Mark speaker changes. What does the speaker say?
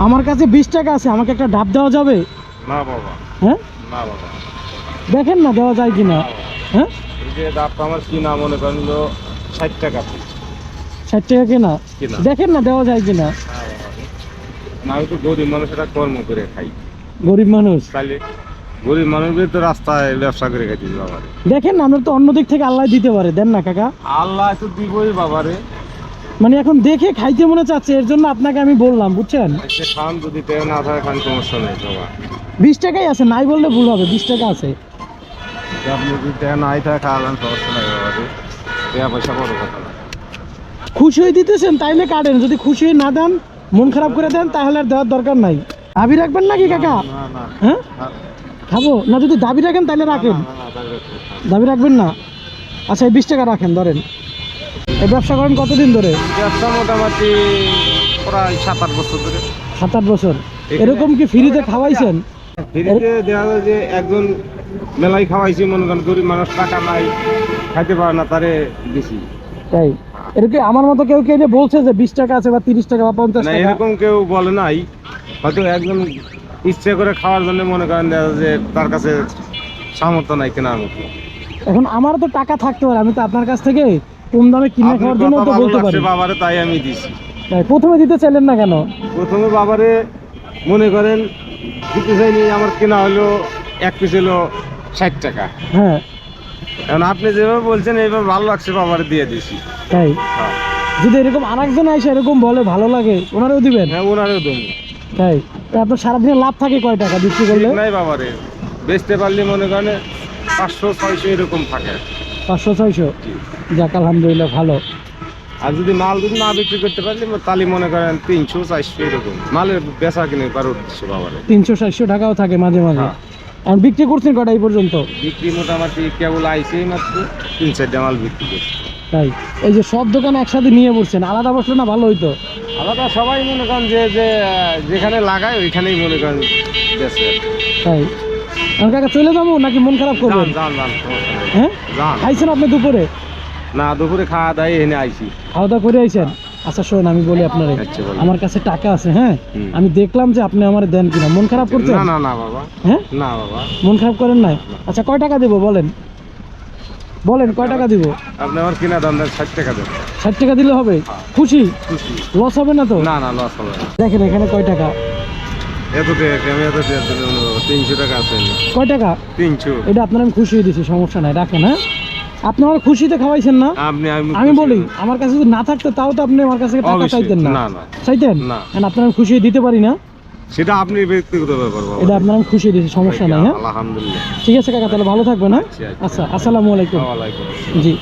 Speaker 1: আমার কাছে বিশ টাকা আছে আমাকে একটা ডাব দেওয়া যাবে?
Speaker 2: না বাবা।
Speaker 1: হ্যাঁ?
Speaker 2: না বাবা।
Speaker 1: দেখেন না দেওয়া যায় কিনা। হ্যাঁ?
Speaker 2: এই যে ডাবটা আমার কিনা মনে করেন ষাট টাকা।
Speaker 1: ষাট টাকা কেনা। দেখেন না দেওয়া যায় কিনা?
Speaker 2: না আমি তো গরিব মানুষ এটা কর্ম করে খাই।
Speaker 1: গরিব মানুষ?
Speaker 2: তাহলে গরিব মানুষদের তো রাস্তায় ব্যবসা করে বাবারে।
Speaker 1: দেখেন না আপনার তো অন্য দিক থেকে আল্লাহ দিতে পারে। দেন না কাকা।
Speaker 2: আল্লাহ তো দিবই বাবারে।
Speaker 1: মানে এখন দেখে খাইতে মনে চাচ্ছে এর জন্য আপনাকে আমি বললাম বুঝছেন?
Speaker 2: খান যদি তেল না থাকে খান সমস্যা নেই
Speaker 1: বিশ টাকাই আছে নাই বললে ভুল হবে বিশ টাকা আছে।
Speaker 2: আপনি যদি তেল নাই থাকে খাওয়ালেন সমস্যা নেই বাবারে পয়সা বড় কথা
Speaker 1: খুশি হয়ে দিতেছেন তাইলে কাটেন। যদি খুশি হয়ে না দেন মন খারাপ করে দেন তাহলে আর দেওয়ার দরকার নাই। দাবি রাখবেন নাকি কাকা? হ্যাঁ? খাব? না যদি দাবি রাখেন তাহলে রাখেন। দাবি রাখবেন না? আচ্ছা এই বিশ টাকা রাখেন ধরেন। ব্যবসা করেন কতদিন ধরে?
Speaker 2: ব্যবসা মোটামুটি প্রায় সাত আট বছর ধরে।
Speaker 1: সাত আট বছর এরকম কি ফ্রিতে খাওয়াইছেন?
Speaker 2: ফ্রিতে দেখা যায় যে একজন মেলাই খাওয়াইছি মনে করেন গরিব মানুষ টাকা নাই খাইতে পারে না তারে বেশি
Speaker 1: তাই? এরকম আমার মতো কেউ কেউ যে বলছে যে বিশ টাকা আছে বা তিরিশ টাকা বা পঞ্চাশ টাকা?
Speaker 2: এরকম কেউ বলে নাই। হয়তো একজন ইচ্ছে করে খাওয়ার জন্য মনে করেন যে তার কাছে সামর্থ্য নাই কেনার মতো।
Speaker 1: এখন আমারও তো টাকা থাকতে পারে আমি তো আপনার কাছ থেকে কম দামে কিনে খাওয়ার জন্য তো বলতে পারি
Speaker 2: বাবারে তাই আমি দিছি।
Speaker 1: তাই প্রথমে দিতে চাইলেন না কেন?
Speaker 2: প্রথমে বাবারে মনে করেন দিতে চাইনি আমার কেনা হলো এক পিস হলো ষাট টাকা।
Speaker 1: হ্যাঁ।
Speaker 2: এখন আপনি যেভাবে বলছেন এইভাবে ভালো লাগছে বাবারে দিয়ে দিছি।
Speaker 1: তাই?
Speaker 2: হ্যাঁ।
Speaker 1: যদি এরকম আরেকজন আসে এরকম বলে ভালো লাগে ওনারেও দিবেন?
Speaker 2: হ্যাঁ ওনারও দম
Speaker 1: তাই? আপনার সারাদিনে লাভ থাকে কয় টাকা বিক্রি করলে?
Speaker 2: নাই বাবারে। বেচতে পারলে মনে করেন পাঁচশো ছয়শো এরকম থাকে।
Speaker 1: পাঁচশো ছয়শো যাক আলহামদুলিল্লাহ ভালো।
Speaker 2: আর যদি মাল যদি না বিক্রি করতে পারলে তাহলে মনে করেন তিনশো চারশো এরকম। মালের বেচা কিনে পারো
Speaker 1: তিনশো চারশো টাকাও থাকে মাঝে মাঝে।
Speaker 2: হ্যাঁ।
Speaker 1: আর বিক্রি করছেন কটা এই পর্যন্ত?
Speaker 2: বিক্রি মোটামুটি কেবল আইসেই মাত্র তিন চারটা মাল বিক্রি করছে।
Speaker 1: তাই। এই যে সব দোকান একসাথে নিয়ে বসছেন আলাদা বসলে না ভালো হইতো?
Speaker 2: আলাদা সবাই মনে করেন যে যে যেখানে লাগায় ওইখানেই মনে করেন
Speaker 1: তাই। কাকা চলে যাব নাকি মন খারাপ করবেন। হ্যাঁ? খাইছেন আপনি দুপুরে?
Speaker 2: না দুপুরে খাওয়া দাওয়া এনে
Speaker 1: খাওয়া দাওয়া করে আইছেন? আচ্ছা শোন আমি বলি আপনারে।
Speaker 2: আচ্ছা,
Speaker 1: আমার কাছে টাকা আছে হ্যাঁ? আমি দেখলাম যে আপনি আমার দেন কিনা। মন খারাপ করছেন?
Speaker 2: না না না বাবা।
Speaker 1: হ্যাঁ?
Speaker 2: না বাবা।
Speaker 1: মন খারাপ করেন নাই? আচ্ছা কয় টাকা দেবো বলেন? বলেন কয় টাকা দিব?
Speaker 2: আপনি আমার কিনা দাম দেন ষাট টাকা দেন।
Speaker 1: ষাট টাকা দিলে হবে? খুশি?
Speaker 2: খুশি।
Speaker 1: লস হবে না তো?
Speaker 2: না না লস হবে না।
Speaker 1: দেখেন এখানে কয় টাকা?
Speaker 2: এত টাকা আমি এত টাকা দিলে তিনশো টাকা আছে
Speaker 1: কয় টাকা?
Speaker 2: তিনশো।
Speaker 1: এটা আপনার আমি খুশি সমস্যা নাই রাখেন হ্যাঁ? আপনি আমার খুশিতে খাওয়াইছেন না?
Speaker 2: আপনি আমি
Speaker 1: বলি আমার কাছে যদি না থাকতো তাও তো আপনি আমার কাছে টাকা চাইতেন না। চাইতেন?
Speaker 2: না।
Speaker 1: আপনার আমি খুশি দিতে পারি না।
Speaker 2: সেটা আপনি ব্যক্তিগত ব্যাপার
Speaker 1: এটা আপনার আমি খুশি দিছি সমস্যা নাই হ্যাঁ?
Speaker 2: আলহামদুলিল্লাহ।
Speaker 1: ঠিক আছে কাকা তাহলে ভালো থাকবেন হ্যাঁ?
Speaker 2: আচ্ছা, আচ্ছা।
Speaker 1: আচ্ছা আসসালামু আলাইকুম। জি।